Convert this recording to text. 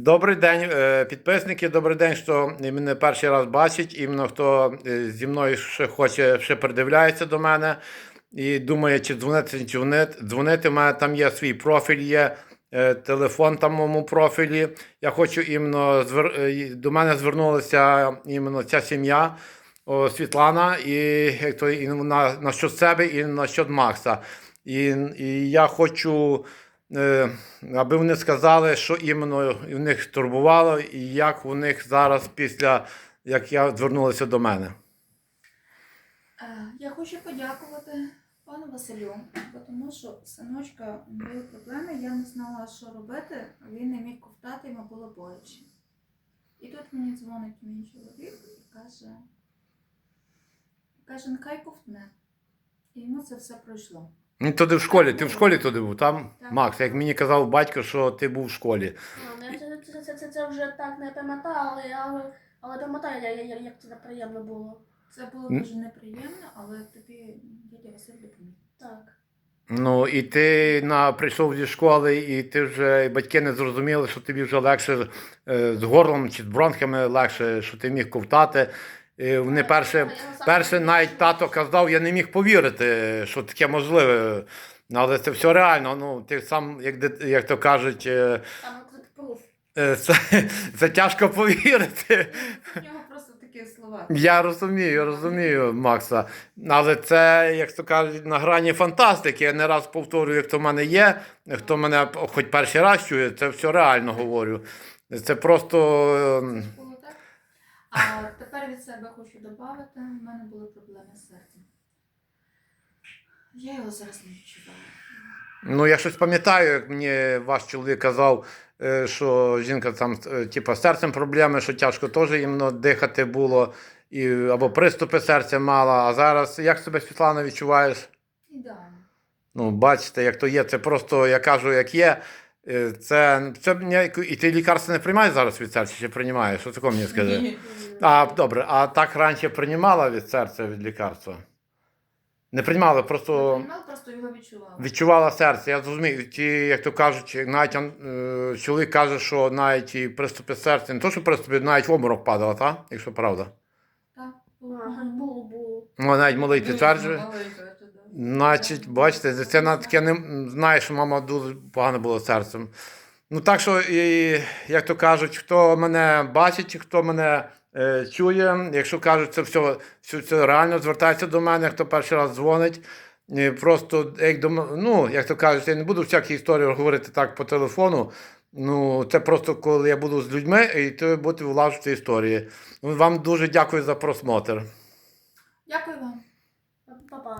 Добрий день, е, підписники. Добрий день, що мене перший раз бачить. Іменно хто е, зі мною ще хоче, ще придивляється до мене і думає, чи дзвонити, чи дзвонити. У мене там є свій профіль, є е, телефон там в моєму профілі. Я хочу іменно до мене звернулася іменно ця сім'я. Світлана, і, як то, і на, на що себе, і на що Макса. І, і я хочу, аби вони сказали, що іменно в них турбувало, і як у них зараз, після як я звернулася до мене. Е, Я хочу подякувати пану Василю, тому що синочка були проблеми, я не знала, що робити, він не міг ковтати, йому було боляче. І тут мені дзвонить мій чоловік і каже, каже, нехай ковтне. І йому це все пройшло. Ну, туди в школі, ти в школі туди був, там, Так. Макс, як мені казав батько, що ти був в школі. Ну, я це, це, це, це, це вже так не пам'ятаю, але, але, але пам'ятаю, я- я- як це неприємно було. Це було дуже неприємно, але тобі дядя Василь допоміг. Так. Ну, і ти на, прийшов зі школи, і ти вже і батьки не зрозуміли, що тобі вже легше е, з горлом чи з бронхами легше, що ти міг ковтати. Вони перше, перше навіть тато казав, я не міг повірити, що таке можливе. Але це все реально. Ну, ти сам, як, як то кажуть, е, е, це, це тяжко повірити. У нього просто такі слова. Я розумію, розумію, Макса. Але це, як то кажуть, на грані фантастики. Я не раз повторюю, як то в мене є, хто мене хоч перший раз чує, це все реально говорю. Це просто. ем. А тепер від себе хочу додати, в мене були проблеми з серцем. Я його зараз не відчуваю. Ну, я щось пам'ятаю, як мені ваш чоловік казав, е, що жінка там, типу, з серцем проблеми, що тяжко теж іменно дихати було, і, або приступи серця мала. А зараз як себе Світлана відчуваєш? Ідеально. Ну, бачите, як то є, це просто, я кажу, як є. Е, Це, це і ти лікарство не приймаєш зараз від серця, чи приймаєш? Що такого мені скажи? А, добре, а так раніше приймала від серця від лікарства? Не приймала, просто Приймав, просто його відчувала. відчувала серце. Я зрозумів, ті, як то кажуть, навіть е, чоловік каже, що навіть і приступи серця, не то, що приступи, навіть в обморок падала, так? Якщо правда. Так, було. Було, було. Ну, навіть малий підтверджує. Значить, бачите, дитина таке не знає, що мама дуже погано було серцем. Ну так що, і, як то кажуть, хто мене бачить, хто мене е, чує, якщо кажуть, це все, все, це реально звертається до мене, хто перший раз дзвонить. Просто, як до, ну, як то кажуть, я не буду всякі історії говорити так по телефону. Ну, це просто коли я буду з людьми, і ти будете влажувати історії. Вам дуже дякую за просмотр. Дякую вам. Па-па.